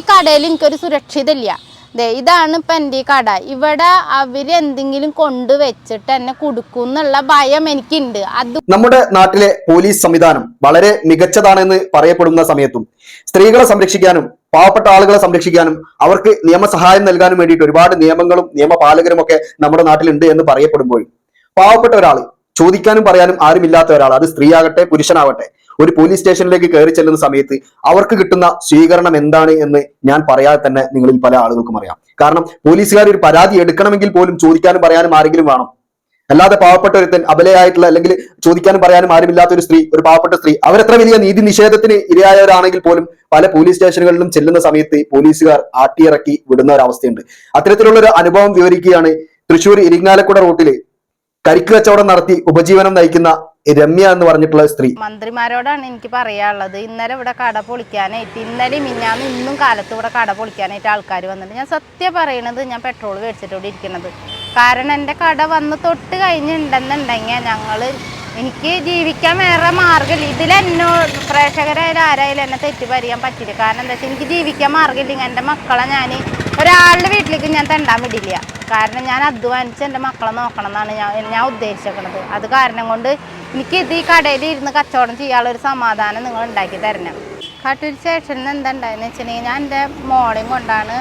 ഈ കടയിൽ എനിക്കൊരു സുരക്ഷിതമില്ല ദേ ഇതാണ് ഇപ്പം എന്റെ ഈ കട. ഇവിടെ അവരെന്തെങ്കിലും കൊണ്ടുവച്ചിട്ട് എന്നെ കൊടുക്കും എന്നുള്ള ഭയം എനിക്കുണ്ട്. അത് നമ്മുടെ നാട്ടിലെ പോലീസ് സംവിധാനം വളരെ മികച്ചതാണെന്ന് പറയപ്പെടുന്ന സമയത്തും സ്ത്രീകളെ സംരക്ഷിക്കാനും പാവപ്പെട്ട ആളുകളെ സംരക്ഷിക്കാനും അവർക്ക് നിയമസഹായം നൽകാനും വേണ്ടിയിട്ട് ഒരുപാട് നിയമങ്ങളും നിയമപാലകരും ഒക്കെ നമ്മുടെ നാട്ടിലുണ്ട് എന്ന് പറയപ്പെടുമ്പോഴും പാവപ്പെട്ട ഒരാൾ ചോദിക്കാനും പറയാനും ആരുമില്ലാത്ത ഒരാൾ അത് സ്ത്രീയാകട്ടെ പുരുഷനാവട്ടെ ഒരു പോലീസ് സ്റ്റേഷനിലേക്ക് കയറി ചെല്ലുന്ന സമയത്ത് അവർക്ക് കിട്ടുന്ന സ്വീകരണം എന്താണ് എന്ന് ഞാൻ പറയാതെ തന്നെ നിങ്ങളിൽ പല ആളുകൾക്കും അറിയാം. കാരണം പോലീസുകാർ ഒരു പരാതി എടുക്കണമെങ്കിൽ പോലും ചോദിക്കാനും പറയാനും ആരെങ്കിലും വേണം. അല്ലാതെ പാവപ്പെട്ട ഒരുത്തൻ അബലയായിട്ടുള്ള അല്ലെങ്കിൽ ചോദിക്കാനും പറയാനും ആരുമില്ലാത്ത ഒരു സ്ത്രീ ഒരു പാവപ്പെട്ട സ്ത്രീ അവരെത്ര വലിയ നീതി നിഷേധത്തിന് ഇരയായവരാണെങ്കിൽ പോലും പല പോലീസ് സ്റ്റേഷനുകളിലും ചെല്ലുന്ന സമയത്ത് പോലീസുകാർ ആട്ടിയിറക്കി വിടുന്ന ഒരു അവസ്ഥയുണ്ട്. അത്തരത്തിലുള്ള ഒരു അനുഭവം വിവരിക്കുകയാണ് തൃശൂർ ഇരിങ്ങാലക്കുട റൂട്ടിൽ കരിക്ക് കച്ചവടം നടത്തി ഉപജീവനം നയിക്കുന്ന രമ്യ എന്ന് പറഞ്ഞിട്ടുള്ള സ്ത്രീ. മന്ത്രിമാരോടാണ് എനിക്ക് പറയാനുള്ളത്. ഇന്നലെ ഇവിടെ കട പൊളിക്കാനായിട്ട് ഇന്നലെ മിഞ്ഞാന്ന് ഇന്നും കാലത്ത് ഇവിടെ കട പൊളിക്കാനായിട്ട് ആൾക്കാർ വന്നിട്ട് ഞാൻ സത്യം പറയണത് ഞാൻ പെട്രോൾ മേടിച്ചിട്ടോടെ ഇരിക്കണത്. കാരണം എന്റെ കട വന്ന് തൊട്ട് കഴിഞ്ഞിട്ടുണ്ടെന്നുണ്ടെങ്കിൽ ഞങ്ങൾ എനിക്ക് ജീവിക്കാൻ വേറെ മാർഗമില്ല. ഇതിൽ എന്നോട് പ്രേക്ഷകരായാലും ആരായാലും എന്നെ തെറ്റ് പറ്റില്ല. കാരണം എന്താ വെച്ചാൽ എനിക്ക് ജീവിക്കാൻ മാർഗമില്ലെങ്കിൽ എന്റെ മക്കളെ ഞാൻ ഒരാളുടെ വീട്ടിലേക്ക് ഞാൻ തണ്ടാൻ വിടില്ല. കാരണം ഞാൻ അധ്വാനിച്ച് എന്റെ മക്കളെ നോക്കണം എന്നാണ് ഞാൻ ഞാൻ ഉദ്ദേശിക്കുന്നത് അത് കാരണം കൊണ്ട് എനിക്ക് ഇത് ഈ കടയിൽ ഇരുന്ന് കച്ചവടം ചെയ്യാനുള്ളൊരു സമാധാനം നിങ്ങൾ ഉണ്ടാക്കി തരണം. കാട്ടൂർ സ്റ്റേഷനിൽ എന്താ ഉണ്ടായെന്ന് വെച്ചിട്ടുണ്ടെങ്കിൽ ഞാൻ എന്റെ മോളെയും കൊണ്ടാണ്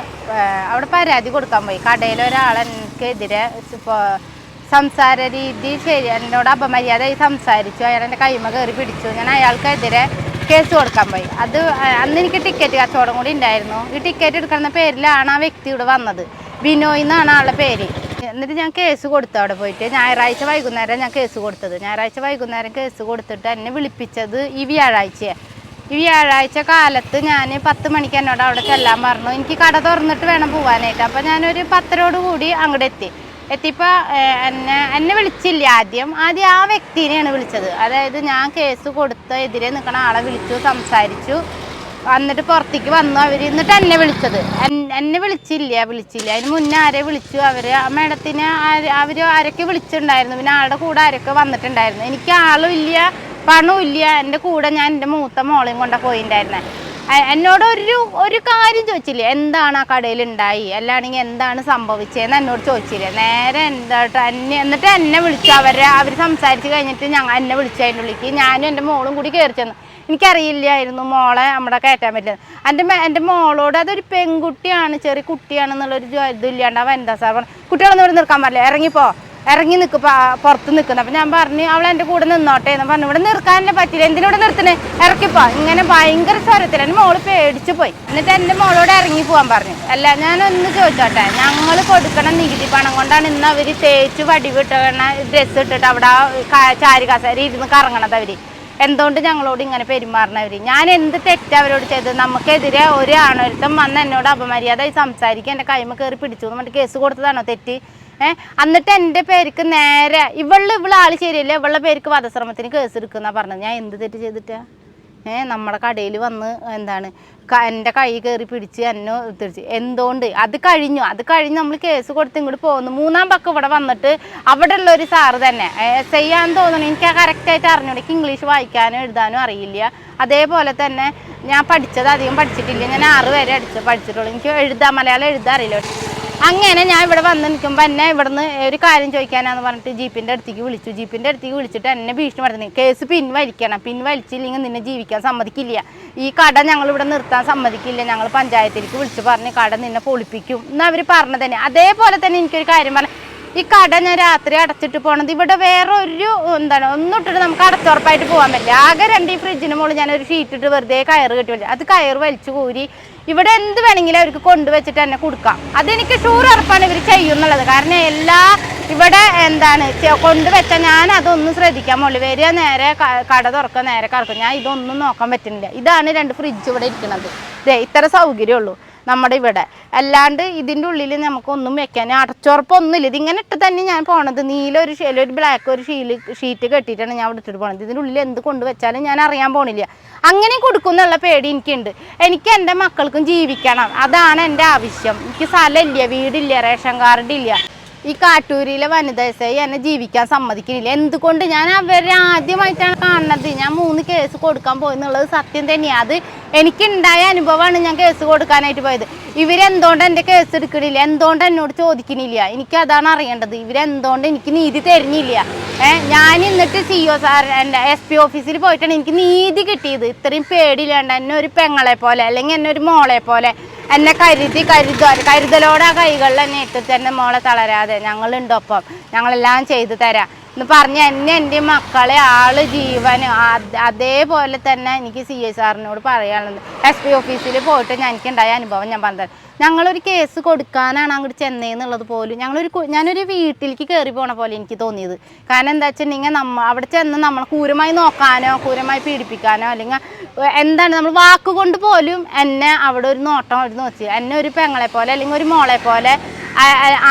അവിടെ പരാതി കൊടുക്കാൻ പോയി. കടയിൽ ഒരാൾ എനിക്കെതിരെ ഇപ്പോൾ സംസാര രീതി ശരി എന്നോട് അപമര്യാദയായി സംസാരിച്ചു. അയാൾ എന്റെ കൈമ കയറി പിടിച്ചു. ഞാൻ അയാൾക്കെതിരെ കേസ് കൊടുക്കാൻ പോയി. അത് അന്ന് എനിക്ക് ടിക്കറ്റ് കച്ചവടം കൂടി ഉണ്ടായിരുന്നു. ഈ ടിക്കറ്റ് എടുക്കുന്ന പേരിലാണ് ആ വ്യക്തി ഇവിടെ വന്നത്. ബിനോയ് എന്നാണ് ആളുടെ പേര്. എന്നിട്ട് ഞാൻ കേസ് കൊടുത്തു അവിടെ പോയിട്ട്. ഞായറാഴ്ച വൈകുന്നേരം ഞാൻ കേസ് കൊടുത്തത്. ഞായറാഴ്ച വൈകുന്നേരം കേസ് കൊടുത്തിട്ട് എന്നെ വിളിപ്പിച്ചത് ഈ വ്യാഴാഴ്ചയാണ് ഈ വ്യാഴാഴ്ച കാലത്ത് ഞാൻ പത്ത് മണിക്ക് എന്നോട് അവിടെ ചെല്ലാൻ പറഞ്ഞു. എനിക്ക് കട തുറന്നിട്ട് വേണം പോകാനായിട്ട് അപ്പോൾ ഞാനൊരു പത്തരോട് കൂടി അങ്ങോട്ട് എത്തി. എത്തിയപ്പോൾ എന്നെ എന്നെ വിളിച്ചില്ല ആദ്യം? ആദ്യം ആ വ്യക്തിനെയാണ് വിളിച്ചത്. അതായത് ഞാൻ കേസ് കൊടുത്ത എതിരെ നിൽക്കുന്ന ആളെ വിളിച്ചു സംസാരിച്ചു. എന്നിട്ട് പുറത്തേക്ക് വന്നു. അവർ എന്നിട്ട് എന്നെ വിളിച്ചത്. എന്നെ വിളിച്ചില്ല വിളിച്ചില്ല. അതിന് മുന്നേ ആരെ വിളിച്ചു? അവർ ആ മേഡത്തിനെ അവർ ആരൊക്കെ വിളിച്ചിട്ടുണ്ടായിരുന്നു? പിന്നെ ആളുടെ കൂടെ ആരൊക്കെ വന്നിട്ടുണ്ടായിരുന്നു? എനിക്ക് ആളും ഇല്ല പണവും ഇല്ല. എന്റെ കൂടെ ഞാൻ എന്റെ മൂത്ത മോളെയും കൊണ്ടാണ് പോയിണ്ടായിരുന്നത് എന്നോട് ഒരു ഒരു കാര്യം ചോദിച്ചില്ല? എന്താണ് ആ കടയിൽ ഉണ്ടായി? അല്ലാണെങ്കിൽ എന്താണ് സംഭവിച്ചതെന്ന് എന്നോട് ചോദിച്ചില്ല? നേരെ എന്താ എന്നെ എന്നിട്ട് എന്നെ വിളിച്ചു. അവരെ അവർ സംസാരിച്ച് കഴിഞ്ഞിട്ട് ഞങ്ങൾ എന്നെ വിളിച്ചു അതിന്റെ ഞാനും എന്റെ മോളും കൂടി കയറി ചെന്നു. എനിക്കറിയില്ലായിരുന്നു മോളെ നമ്മുടെ കയറ്റാൻ പറ്റില്ല എന്റെ എന്റെ മോളോട് അതൊരു പെൺകുട്ടിയാണ് ചെറിയ കുട്ടിയാണെന്നുള്ളൊരു ഇതില്ലാണ്ട് അവൻ എന്താ സാർ കുട്ടികളൊന്നും ഇവിടെ നിൽക്കാൻ പറ്റില്ല ഇറങ്ങിപ്പോ. ഇറങ്ങി നിൽക്ക് പുറത്ത് നിൽക്കുന്നത് അപ്പം ഞാൻ പറഞ്ഞു അവൾ എന്റെ കൂടെ നിന്നോട്ടെ എന്ന് പറഞ്ഞു. ഇവിടെ നിർക്കാനല്ലേ പറ്റില്ല എന്തിനോട് നിർത്തണേ ഇറക്കിപ്പോ. ഇങ്ങനെ ഭയങ്കര സ്വരത്തിൽ എന്റെ മോൾ പേടിച്ചു പോയി. എന്നിട്ട് എന്റെ മോളോട് ഇറങ്ങി പോകാൻ പറഞ്ഞു. അല്ല ഞാനൊന്ന് ചോദിച്ചോട്ടെ. ഞങ്ങൾ കൊടുക്കണ നികുതി പണം കൊണ്ടാണ് ഇന്ന് അവർ തേച്ച് വടിവിട്ടണ ഡ്രസ്സ് ഇട്ടിട്ട് അവിടെ ചാരി കസാരി ഇരുന്ന് കറങ്ങണത് അവർ എന്തുകൊണ്ട് ഞങ്ങളോട് ഇങ്ങനെ പെരുമാറണവർ ഞാൻ എന്ത് തെറ്റാ അവരോട് ചെയ്തത് നമുക്കെതിരെ ഒരു ആണൊരുത്തം വന്ന് എന്നോട് അപമര്യാദയായി സംസാരിക്കുക എന്റെ കൈമ കയറി പിടിച്ചു എന്നിട്ട് കേസ് കൊടുത്തതാണോ തെറ്റ്? ഏഹ് എന്നിട്ട് എന്റെ പേർക്ക് നേരെ ഇവൾ ഇവൾ ആൾ ശരിയല്ല? ഇവളുടെ പേർക്ക് വധശ്രമത്തിന് കേസ് എടുക്കുന്ന പറഞ്ഞത്. ഞാൻ എന്ത് തെറ്റ് ചെയ്തിട്ടാ? ഏഹ് നമ്മുടെ കടയിൽ വന്ന് എന്താണ് എന്റെ കൈ കയറി പിടിച്ച് എന്നെ തിരിച്ച് എന്തുകൊണ്ട്? അത് കഴിഞ്ഞു. അത് കഴിഞ്ഞ് നമ്മൾ കേസ് കൊടുത്ത് ഇങ്ങോട്ട് പോകുന്നു മൂന്നാം പക്കം ഇവിടെ വന്നിട്ട് അവിടെ ഉള്ള ഒരു സാറ് തന്നെ. എസ് ഐ ആന്ന് തോന്നുന്നു. എനിക്ക് ആ കറക്റ്റായിട്ട് അറിഞ്ഞൂടെ. എനിക്ക് ഇംഗ്ലീഷ് വായിക്കാനും എഴുതാനും അറിയില്ല. അതേപോലെ തന്നെ ഞാൻ പഠിച്ചത് അധികം പഠിച്ചിട്ടില്ല. ഞാൻ ആറ് വരെ അടിച്ച് പഠിച്ചിട്ടുള്ളൂ. എനിക്ക് എഴുതാൻ മലയാളം എഴുതാൻ അറിയില്ല. അങ്ങനെ ഞാൻ ഇവിടെ വന്ന് നിൽക്കുമ്പോൾ എന്നെ ഇവിടുന്ന് ഒരു കാര്യം ചോദിക്കാനാന്ന് പറഞ്ഞിട്ട് ജീപ്പിന്റെ അടുത്തേക്ക് വിളിച്ചു. ജീപ്പിന്റെ അടുത്തേക്ക് വിളിച്ചിട്ട് എന്നെ ഭീഷണി പറഞ്ഞു കേസ് പിൻവലിക്കണം പിൻവലിച്ചില്ലെങ്കിൽ നിന്നെ ജീവിക്കാൻ സമ്മതിക്കില്ല. ഈ കട ഞങ്ങൾ ഇവിടെ നിർത്താൻ സമ്മതിക്കില്ല. ഞങ്ങൾ പഞ്ചായത്തിലേക്ക് വിളിച്ച് പറഞ്ഞ് കട നിന്നെ പൊളിപ്പിക്കും. എന്ന് അവർ പറഞ്ഞത് തന്നെ. അതേപോലെ തന്നെ എനിക്കൊരു കാര്യം പറഞ്ഞു. ഈ കട ഞാൻ രാത്രി അടച്ചിട്ട് പോണത്. ഇവിടെ വേറെ ഒരു എന്താണ് ഒന്നും ഇട്ടിട്ട് നമുക്ക് അടച്ചുറപ്പായിട്ട് പോകാൻ പറ്റില്ല. ആകെ രണ്ട് ഈ ഫ്രിഡ്ജിന് മുകളിൽ ഞാൻ ഒരു ഷീറ്റ് ഇട്ട് വെറുതെ കയർ കെട്ടി വെച്ചു അത് കയർ വലിച്ചു കൂരി ഇവിടെ എന്ത് വേണമെങ്കിലും അവർക്ക് കൊണ്ടുവച്ചിട്ട് തന്നെ കൊടുക്കാം. അതെനിക്ക് ഷൂർ ഉറപ്പാണ് ഇവർ ചെയ്യുന്നുള്ളത്. കാരണം എല്ലാ ഇവിടെ എന്താണ് കൊണ്ടുവച്ചാൽ ഞാൻ അതൊന്നും ശ്രദ്ധിക്കാൻ മുള്ളു വരിക നേരെ കട തുറക്കുക നേരെ കറക്കും ഞാൻ ഇതൊന്നും നോക്കാൻ പറ്റുന്നില്ല. ഇതാണ് രണ്ട് ഫ്രിഡ്ജ് ഇവിടെ ഇരിക്കുന്നത് ദേ ഇത്ര സൗകര്യമുള്ളൂ. നമ്മുടെ ഇവിടെ. അല്ലാണ്ട് ഇതിന്റെ ഉള്ളിൽ നമുക്കൊന്നും വെക്കാൻ അടച്ചുറപ്പൊന്നുമില്ല. ഇതിങ്ങനെ ഇട്ട് തന്നെ ഞാൻ പോണത്. നീല ഒരു ഷീല ഒരു ബ്ലാക്ക് ഒരു ഷീൽ ഷീറ്റ് കെട്ടിയിട്ടാണ് ഞാൻ ഇവിടെ ഇട്ടിട്ട് പോണത്. ഇതിന്റെ ഉള്ളിൽ എന്ത് കൊണ്ട് വെച്ചാലും ഞാൻ അറിയാൻ പോണില്ല. അങ്ങനെ കൊടുക്കുന്നുള്ള പേടി എനിക്കുണ്ട്. എനിക്ക് എന്റെ മക്കൾക്കും ജീവിക്കണം. അതാണ് എന്റെ ആവശ്യം. എനിക്ക് സ്ഥലമില്ല വീടില്ല റേഷൻ കാർഡ് ഇല്ല ഈ കാട്ടൂരിലെ വനിതാ എസ് ഐ എന്നെ ജീവിക്കാൻ സമ്മതിക്കുന്നില്ല. എന്തുകൊണ്ട് ഞാൻ അവരെ ആദ്യമായിട്ടാണ് കാണുന്നത്? ഞാൻ മൂന്ന് കേസ് കൊടുക്കാൻ പോയെന്നുള്ളത് സത്യം തന്നെയാണ് അത് എനിക്കുണ്ടായ അനുഭവമാണ് ഞാൻ കേസ് കൊടുക്കാനായിട്ട് പോയത്. ഇവരെന്തുകൊണ്ട് എന്റെ കേസ് എടുക്കണില്ല? എന്തുകൊണ്ട് എന്നോട് ചോദിക്കണില്ല എനിക്ക് അതാണ് അറിയേണ്ടത്. ഇവരെന്തുകൊണ്ട് എനിക്ക് നീതി തരുന്നില്ല? ഏഹ് ഞാൻ എന്നിട്ട് സി ഒ സാർ എന്റെ എസ് പി ഓഫീസിൽ പോയിട്ടാണ് എനിക്ക് നീതി കിട്ടിയത്. ഇത്രയും പേടിയില്ലാണ്ട് എന്നെ ഒരു പെങ്ങളെ പോലെ അല്ലെങ്കിൽ എന്നെ ഒരു മോളെ പോലെ എന്നെ കരുതി കരുത. കരുതലോടെ ആ കൈകളിൽ എന്നെ ഇട്ട് തന്നെ മോളെ തളരാതെ. ഞങ്ങളുണ്ടൊപ്പം ഞങ്ങളെല്ലാം ചെയ്തു തരാം. എന്ന് പറഞ്ഞ് എന്നെ എന്റെ മക്കളെ ആൾ ജീവൻ അതേപോലെ തന്നെ എനിക്ക് സി എസ് ആറിനോട് പറയാനുള്ളത്. എസ് പി ഓഫീസിൽ പോയിട്ട് എനിക്കുണ്ടായ അനുഭവം ഞാൻ പറഞ്ഞത് ഞങ്ങളൊരു കേസ് കൊടുക്കാനാണ് അങ്ങോട്ട് ചെന്നേന്നുള്ളത് പോലും. ഞങ്ങളൊരു ഞാനൊരു വീട്ടിലേക്ക് കയറി പോണ പോലെ എനിക്ക് തോന്നിയത്. കാരണം എന്താ വെച്ചിട്ടുണ്ടെങ്കിൽ നമ്മ അവിടെ ചെന്ന് നമ്മൾ ക്രൂരമായി നോക്കാനോ ക്രൂരമായി പീഡിപ്പിക്കാനോ അല്ലെങ്കിൽ എന്താണ് നമ്മൾ വാക്കുകൊണ്ട് പോലും എന്നെ അവിടെ ഒരു നോട്ടം ഒരു നോക്കി എന്നെ ഒരു പെങ്ങളെ പോലെ അല്ലെങ്കിൽ ഒരു മോളെ പോലെ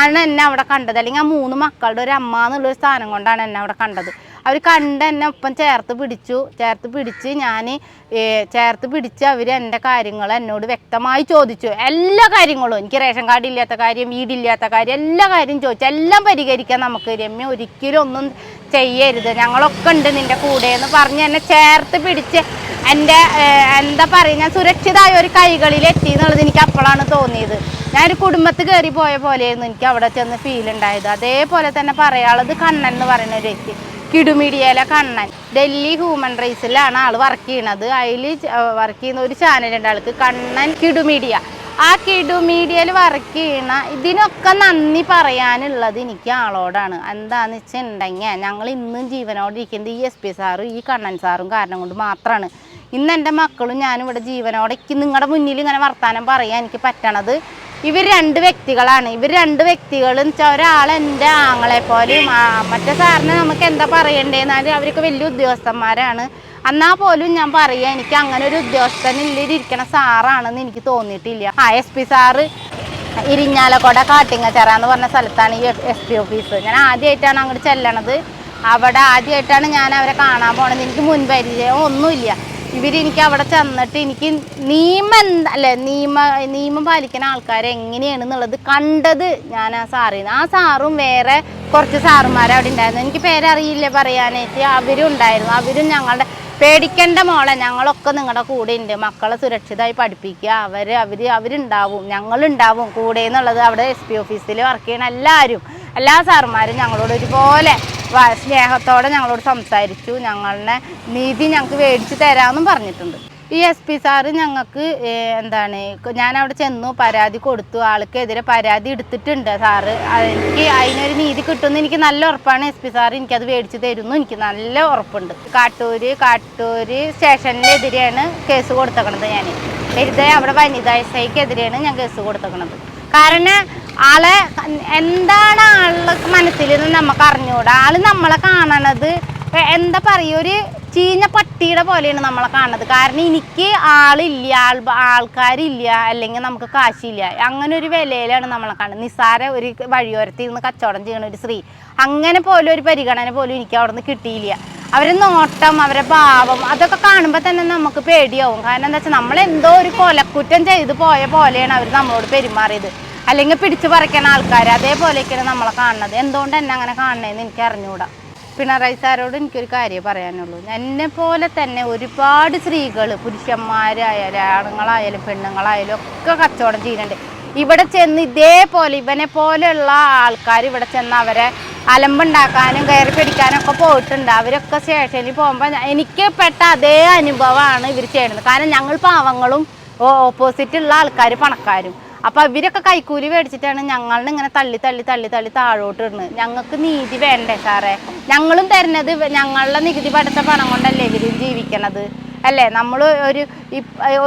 ആണ് എന്നെ അവിടെ കണ്ടത്. അല്ലെങ്കിൽ ആ മൂന്ന് മക്കളുടെ ഒരു അമ്മ എന്നുള്ളൊരു സ്ഥാനം കൊണ്ടാണ് എന്നെ അവിടെ കണ്ടത്. അവർ കണ്ട് എന്നെ ഒപ്പം ചേർത്ത് പിടിച്ചു. ചേർത്ത് പിടിച്ച് ഞാൻ ചേർത്ത് പിടിച്ച് അവർ എന്റെ കാര്യങ്ങൾ എന്നോട് വ്യക്തമായി ചോദിച്ചു. എല്ലാ കാര്യങ്ങളും എനിക്ക് റേഷൻ കാർഡ് ഇല്ലാത്ത കാര്യം വീടില്ലാത്ത കാര്യം എല്ലാ കാര്യം ചോദിച്ചു. എല്ലാം പരിഹരിക്കാൻ നമുക്ക് രമ്യ ഒരിക്കലും ഒന്നും ചെയ്യരുത്. ഞങ്ങളൊക്കെ ഉണ്ട് നിന്റെ കൂടെ എന്ന് പറഞ്ഞ് എന്നെ ചേർത്ത് പിടിച്ച് എന്റെ എന്താ പറയുക ഞാൻ സുരക്ഷിതമായ ഒരു കൈകളിൽ എത്തി എന്നുള്ളത് എനിക്ക് അപ്പോഴാണ് തോന്നിയത്. ഞാനൊരു കുടുംബത്തിൽ കയറി പോയ പോലെയായിരുന്നു എനിക്ക് അവിടെ ചെന്ന് ഫീൽ ഉണ്ടായത്. അതേപോലെ തന്നെ പറയാനുള്ളത് കണ്ണൻ എന്ന് പറയുന്ന ഒരു വ്യക്തി. കിടുമീഡിയയിലെ കണ്ണൻ. ഡൽഹി ഹ്യൂമൻ റൈറ്റ്സിലാണ് ആൾ വർക്ക് ചെയ്യണത്. അതിൽ വർക്ക് ചെയ്യുന്ന ഒരു ചാനലുണ്ട് ആൾക്ക്. കണ്ണൻ കിടുമീഡിയ. ആ കിടുമീഡിയയിൽ വർക്ക് ചെയ്യണ ഇതിനൊക്കെ നന്ദി പറയാനുള്ളത് എനിക്ക് ആളോടാണ്. എന്താന്ന് വെച്ചിട്ടുണ്ടെങ്കിൽ ഞങ്ങൾ ഇന്നും ജീവനോടെ ഇരിക്കുന്നത് ഈ എസ് പി സാറും ഈ കണ്ണൻ സാറും കാരണം കൊണ്ട് മാത്രമാണ് ഇന്ന് എന്റെ മക്കളും ഞാനും ഇവിടെ ജീവനോടെ നിങ്ങളുടെ മുന്നിൽ ഇങ്ങനെ വർത്താനം പറയാൻ എനിക്ക് പറ്റണത് ഇവർ രണ്ട് വ്യക്തികളാണ്. ഇവർ രണ്ട് വ്യക്തികളും ഒരാൾ എന്റെ ആങ്ങളെ പോലെയും മറ്റേ സാറിന് നമുക്ക് എന്താ പറയണ്ടേന്നാൽ അവർക്ക് വലിയ ഉദ്യോഗസ്ഥന്മാരാണ്. എന്നാൽ പോലും ഞാൻ പറയുക എനിക്ക് അങ്ങനെ ഒരു ഉദ്യോഗസ്ഥനില്ലിരിക്കണ സാറാണെന്ന് എനിക്ക് തോന്നിയിട്ടില്ല. ആ S P sir Irinjalakuda Kattungachira എന്ന് പറഞ്ഞ സ്ഥലത്താണ് ഈ എസ് പി ഓഫീസ്. ഞാൻ ആദ്യമായിട്ടാണ് അങ്ങോട്ട് ചെല്ലണത്. അവിടെ ആദ്യമായിട്ടാണ് ഞാൻ അവരെ കാണാൻ പോണത്. എനിക്ക് മുൻപരിചയം ഒന്നുമില്ല. ഇവരെനിക്ക് അവിടെ ചെന്നിട്ട് എനിക്ക് നിയമം എന്താ അല്ലെ നിയമ നിയമം പാലിക്കുന്ന ആൾക്കാരെ എങ്ങനെയാണെന്നുള്ളത് കണ്ടത് ഞാൻ ആ സാറിന് ആ സാറും വേറെ കുറച്ച് സാറുമാർ അവിടെ ഉണ്ടായിരുന്നു. എനിക്ക് പേരറിയില്ല പറയാനായിട്ട് അവരും ഉണ്ടായിരുന്നു. അവരും ഞങ്ങളുടെ പേടിക്കേണ്ട മോളെ. ഞങ്ങളൊക്കെ നിങ്ങളുടെ കൂടെ ഉണ്ട്. മക്കളെ സുരക്ഷിതമായി പഠിപ്പിക്കുക. അവർ അവർ അവരുണ്ടാവും. ഞങ്ങളുണ്ടാവും കൂടെ എന്നുള്ളത് അവിടെ എസ് പി ഓഫീസിൽ വർക്ക് ചെയ്യണ എല്ലാവരും എല്ലാ സാറുമാരും ഞങ്ങളോട് ഒരുപോലെ സ്നേഹത്തോടെ ഞങ്ങളോട് സംസാരിച്ചു. ഞങ്ങളുടെ നീതി ഞങ്ങൾക്ക് മേടിച്ച് തരാമെന്നും പറഞ്ഞിട്ടുണ്ട്. ഈ എസ് പി സാറ് ഞങ്ങൾക്ക് എന്താണ് ഞാൻ അവിടെ ചെന്നു പരാതി കൊടുത്തു. ആൾക്കെതിരെ പരാതി എടുത്തിട്ടുണ്ട് സാറ് എനിക്ക് അതിനൊരു നീതി കിട്ടുമെന്ന് എനിക്ക് നല്ല ഉറപ്പാണ്. എസ് പി സാറ് എനിക്കത് മേടിച്ച് തരുന്നു. എനിക്ക് നല്ല ഉറപ്പുണ്ട്. കാട്ടൂര് കാട്ടൂര് സ്റ്റേഷനിലെതിരെയാണ് കേസ് കൊടുത്തേക്കണത് ഞാൻ വെറുതെ അവിടെ വനിതാ എസ് ഐക്കെതിരെയാണ് ഞാൻ കേസ് കൊടുത്തേക്കണത്. കാരണം ആളെ എന്താണ് ആളുടെ മനസ്സിൽ നമുക്ക് അറിഞ്ഞുകൂടാ ആൾ നമ്മളെ കാണണത് എന്താ പറയുക ഒരു ചീഞ്ഞ പട്ടിയുടെ പോലെയാണ് നമ്മളെ കാണുന്നത് കാരണം എനിക്ക് ആളില്ല ആൾ ആൾക്കാരില്ല അല്ലെങ്കിൽ നമുക്ക് കാശില്ല. അങ്ങനെ ഒരു വിലയിലാണ് നമ്മളെ കാണുന്നത്. നിസ്സാര ഒരു വഴിയോരത്തിൽ നിന്ന് കച്ചവടം ചെയ്യണ ഒരു സ്ത്രീ. അങ്ങനെ പോലും ഒരു പരിഗണന പോലും എനിക്ക് അവിടെ നിന്ന് കിട്ടിയില്ല. അവരെ നോട്ടം അവരെ ഭാവം അതൊക്കെ കാണുമ്പോൾ തന്നെ നമുക്ക് പേടിയാവും. കാരണം എന്താ വെച്ചാൽ നമ്മൾ എന്തോ ഒരു കൊലക്കുറ്റം ചെയ്തു പോയ പോലെയാണ് അവർ നമ്മളോട് പെരുമാറിയത്. അല്ലെങ്കിൽ പിടിച്ചു പറിക്കണ ആൾക്കാർ അതേപോലെയൊക്കെയാണ് നമ്മളെ കാണുന്നത്. എന്തുകൊണ്ട് എന്നെ അങ്ങനെ കാണണേന്ന് എനിക്ക് അറിഞ്ഞുകൂടാ പിണറായി സാരോട് എനിക്കൊരു കാര്യം പറയാനുള്ളൂ. എന്നെ പോലെ തന്നെ ഒരുപാട് സ്ത്രീകൾ പുരുഷന്മാരായാലും ആണുങ്ങളായാലും പെണ്ണുങ്ങളായാലും ഒക്കെ കച്ചവടം ചെയ്യുന്നുണ്ട്. ഇവിടെ ചെന്ന് ഇതേപോലെ ഇവനെ പോലെയുള്ള ആൾക്കാർ ഇവിടെ ചെന്ന് അവരെ അലമ്പുണ്ടാക്കാനും കയറി പിടിക്കാനും ഒക്കെ പോയിട്ടുണ്ട്. അവരൊക്കെ സ്റ്റേഷനിൽ പോകുമ്പോൾ എനിക്ക് പെട്ട അതേ അനുഭവമാണ് ഇവർ ചെയ്യുന്നത്. കാരണം ഞങ്ങൾ പാവങ്ങളും ഓപ്പോസിറ്റ് ഉള്ള ആൾക്കാർ പണക്കാരും. അപ്പൊ ഇവരൊക്കെ കൈക്കൂലി മേടിച്ചിട്ടാണ് ഞങ്ങളുടെ ഇങ്ങനെ തള്ളി തള്ളി തള്ളി തള്ളി താഴോട്ട് ഇടുന്നത്. ഞങ്ങൾക്ക് നീതി വേണ്ടേ സാറേ? ഞങ്ങളും തരുന്നത് ഞങ്ങളുടെ നികുതി പഠിച്ച പണം കൊണ്ടല്ലേ ഇവരും ജീവിക്കണത്? അല്ലേ? നമ്മൾ ഒരു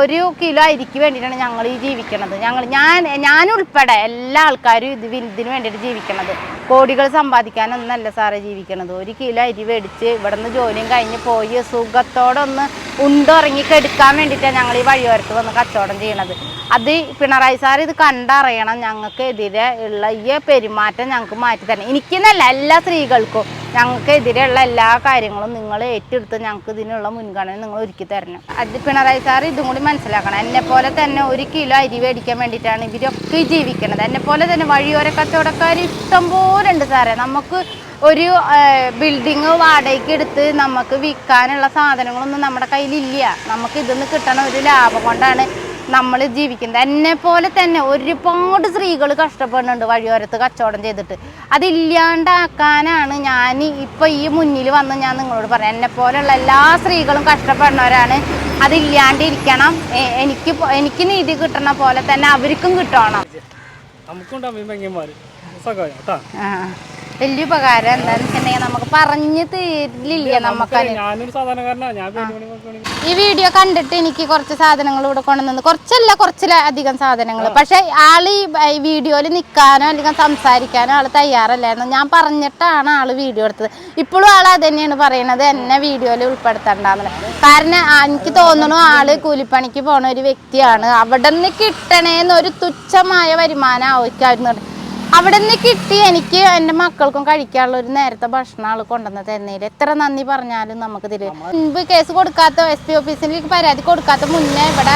ഒരു കിലോ അരിക്ക് വേണ്ടിയിട്ടാണ് ഞങ്ങൾ ഈ ജീവിക്കണത്. ഞങ്ങൾ ഞാൻ ഞാനുൾപ്പെടെ എല്ലാ ആൾക്കാരും ഇത് ഇതിന് വേണ്ടിയിട്ട് ജീവിക്കണത്. കോടികൾ സമ്പാദിക്കാനൊന്നല്ല സാറേ ജീവിക്കണത്. ഒരു കിലോ അരി മേടിച്ച് ഇവിടെ നിന്ന് ജോലിയും കഴിഞ്ഞ് പോയി സുഖത്തോടെ ഒന്ന് ഉണ്ടുറങ്ങി കെടുക്കാൻ വേണ്ടിയിട്ടാണ് ഞങ്ങൾ ഈ വഴിയോരത്ത് വന്ന് കച്ചവടം ചെയ്യണത്. അത് പിണറായി സാർ ഇത് കണ്ടറിയണം. ഞങ്ങൾക്കെതിരെ ഉള്ള ഈ പെരുമാറ്റം ഞങ്ങൾക്ക് മാറ്റി തരണം. എനിക്കെന്നല്ല എല്ലാ സ്ത്രീകൾക്കും ഞങ്ങൾക്കെതിരെയുള്ള എല്ലാ കാര്യങ്ങളും നിങ്ങൾ ഏറ്റെടുത്ത് ഞങ്ങൾക്ക് ഇതിനുള്ള മുൻഗണന നിങ്ങൾ ഒരുക്കി തരണം. അത് പിണറായി സാർ ഇതും കൂടി മനസ്സിലാക്കണം. എന്നെ പോലെ തന്നെ ഒരു കിലോ അരി മേടിക്കാൻ വേണ്ടിയിട്ടാണ് ഇവരൊക്കെ ജീവിക്കുന്നത്. എന്നെ പോലെ തന്നെ വഴിയോര കച്ചവടക്കാർ ഇഷ്ടം പോലെ ഉണ്ട് സാറേ. നമുക്ക് ഒരു ബിൽഡിങ് വാടകയ്ക്ക് എടുത്ത് നമുക്ക് വിൽക്കാനുള്ള സാധനങ്ങളൊന്നും നമ്മുടെ കയ്യിലില്ല. നമുക്ക് ഇതിൽ നിന്ന് കിട്ടണ ഒരു ലാഭം കൊണ്ടാണ് നമ്മൾ ജീവിക്കുന്നത് എന്നെ പോലെ തന്നെ ഒരുപാട് സ്ത്രീകൾ കഷ്ടപ്പെടുന്നുണ്ട് വഴിയോരത്ത് കച്ചവടം ചെയ്തിട്ട്. അതില്ലാണ്ടാക്കാനാണ് ഞാൻ ഇപ്പം ഈ മുന്നിൽ വന്ന് ഞാൻ നിങ്ങളോട് പറയാം എന്നെ പോലെയുള്ള എല്ലാ സ്ത്രീകളും കഷ്ടപ്പെടുന്നവരാണ്. അതില്ലാണ്ടിരിക്കണം. എനിക്ക് എനിക്ക് നീതി കിട്ടണ പോലെ തന്നെ അവർക്കും കിട്ടണം. നമുക്കുണ്ട് വലിയ ഉപകാരം എന്താണെന്ന് വെച്ചിട്ടുണ്ടെങ്കിൽ നമുക്ക് പറഞ്ഞു തീരില്ല നമുക്ക് ഞാനൊരു ഞാൻ പേര് മണി പത്ത് മണി ഈ വീഡിയോ കണ്ടിട്ട് എനിക്ക് കുറച്ച് സാധനങ്ങൾ ഇവിടെ കൊണ്ടുവന്നു കുറച്ചല്ല കുറച്ചിലധികം സാധനങ്ങൾ. പക്ഷെ ആൾ ഈ വീഡിയോയിൽ നിൽക്കാനോ അല്ലെങ്കിൽ സംസാരിക്കാനോ ആൾ തയ്യാറല്ലായിരുന്നു. ഞാൻ പറഞ്ഞിട്ടാണ് ആൾ വീഡിയോ എടുത്തത്. ഇപ്പോഴും ആൾ അത് തന്നെയാണ് പറയുന്നത് എന്നെ വീഡിയോയിൽ ഉൾപ്പെടുത്തണ്ടെന്ന്. കാരണം ആ, എനിക്ക് തോന്നുന്നു ആൾ കൂലിപ്പണിക്ക് പോണ ഒരു വ്യക്തിയാണ്. അവിടെ നിന്ന് കിട്ടണേന്ന് ഒരു തുച്ഛമായ വരുമാനം ആവശ്യമായിരുന്നു അവിടെ നിന്ന് കിട്ടി എനിക്ക് എന്റെ മക്കൾക്കും കഴിക്കാനുള്ള ഒരു നേരത്തെ ഭക്ഷണം ആൾ കൊണ്ടുവന്ന് തന്നേൽ എത്ര നന്ദി പറഞ്ഞാലും നമുക്ക് തരും മുൻപ് കേസ് കൊടുക്കാത്ത എസ് പി ഓഫീസിലേക്ക് പരാതി കൊടുക്കാത്ത മുന്നേ ഇവിടെ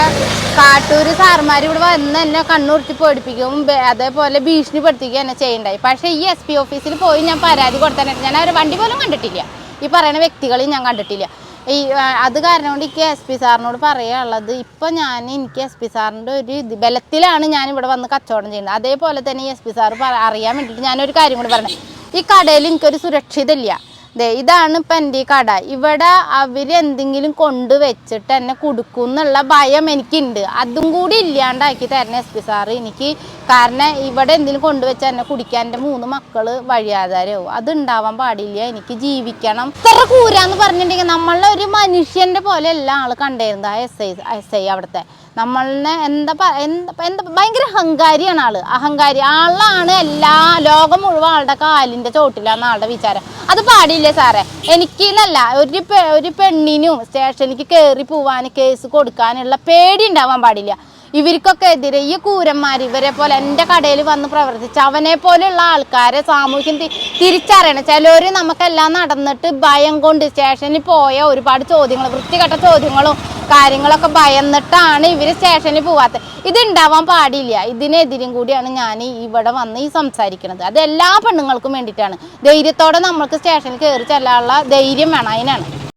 കാട്ടൂർ സാർമാർ ഇവിടെ വന്ന് എന്നെ കണ്ണുരുത്തി പേടിപ്പിക്കും. അതേപോലെ പെടുത്തിക്കുക എന്നെ ചെയ്യണ്ടായി. പക്ഷേ ഈ എസ് പി ഓഫീസിൽ പോയി ഞാൻ പരാതി കൊടുത്തതിനായിട്ട് ഞാൻ അവരെ വണ്ടി പോലും കണ്ടിട്ടില്ല. ഈ പറയുന്ന വ്യക്തികളെയും ഞാൻ കണ്ടിട്ടില്ല. ഈ അത് കാരണം കൊണ്ട് എനിക്ക് എസ് പി സാറിനോട് പറയാനുള്ളത് ഇപ്പം ഞാൻ എനിക്ക് എസ് പി സാറിന്റെ ഒരു ഇത് ബലത്തിലാണ് ഞാൻ ഇവിടെ വന്ന് കച്ചവടം ചെയ്യുന്നത്. അതേപോലെ തന്നെ ഈ എസ് പി പറ അറിയാൻ വേണ്ടിയിട്ട് ഞാനൊരു കാര്യം കൂടി പറഞ്ഞത് ഈ കടയിൽ എനിക്കൊരു സുരക്ഷിതമില്ല ഇതാണ് ഇപ്പം എന്റെ ഈ കട. ഇവിടെ അവർ എന്തെങ്കിലും കൊണ്ടുവച്ചിട്ട് എന്നെ കൊടുക്കും എന്നുള്ള ഭയം എനിക്കുണ്ട്. അതും കൂടി ഇല്ലാണ്ടാക്കി തരണം എസ് പി സാറ്. എനിക്ക് കാരണം ഇവിടെ എന്തെങ്കിലും കൊണ്ടുവച്ചാൽ എന്നെ കുടിക്കാൻ എന്റെ മൂന്ന് മക്കൾ വഴിയാധാരവും അത് ഉണ്ടാവാൻ പാടില്ല. എനിക്ക് ജീവിക്കണം. ഇത്ര കൂരാന്ന് പറഞ്ഞിട്ടുണ്ടെങ്കിൽ നമ്മളെ ഒരു മനുഷ്യന്റെ പോലെ എല്ലാ ആൾ കണ്ടായിരുന്നു ആ എസ് ഐ എസ് ഐ അവിടുത്തെ. നമ്മളെ എന്താ എന്താ എന്താ ഭയങ്കര അഹങ്കാരിയാണ് ആൾ. അഹങ്കാരി ആളാണ് എല്ലാ ലോകം മുഴുവൻ ആളുടെ കാലിന്റെ ചോട്ടിലാണ് ആളുടെ വിചാരം. അത് പാടില്ലേ സാറേ? എനിക്ക് എന്നല്ല ഒരു ഒരു പെണ്ണിനും സ്റ്റേഷനിലേക്ക് കയറി പോവാൻ കേസ് കൊടുക്കാനുള്ള പേടി ഉണ്ടാവാൻ പാടില്ല. ഇവർക്കൊക്കെ എതിരെ ഈ കൂരന്മാർ ഇവരെ പോലെ എന്റെ കടയിൽ വന്ന് പ്രവർത്തിച്ച് അവനെ പോലെയുള്ള ആൾക്കാരെ സാമൂഹ്യം തിരിച്ചറിയണം. ചിലർ നമുക്കെല്ലാം നടന്നിട്ട് ഭയം കൊണ്ട് സ്റ്റേഷനിൽ പോയ ഒരുപാട് ചോദ്യങ്ങൾ വൃത്തികെട്ട ചോദ്യങ്ങളും കാര്യങ്ങളൊക്കെ ഭയന്നിട്ടാണ് ഇവർ സ്റ്റേഷനിൽ പോവാത്തത് ഇത് ഉണ്ടാവാൻ പാടില്ല. ഇതിനെതിരും കൂടിയാണ് ഞാൻ ഇവിടെ വന്ന് ഈ സംസാരിക്കുന്നത് അത് എല്ലാ പെണ്ണുങ്ങൾക്കും വേണ്ടിയിട്ടാണ്. ധൈര്യത്തോടെ നമ്മൾക്ക് സ്റ്റേഷനിൽ കയറി ചെല്ലാനുള്ള ധൈര്യം വേണം അതിനാണ്.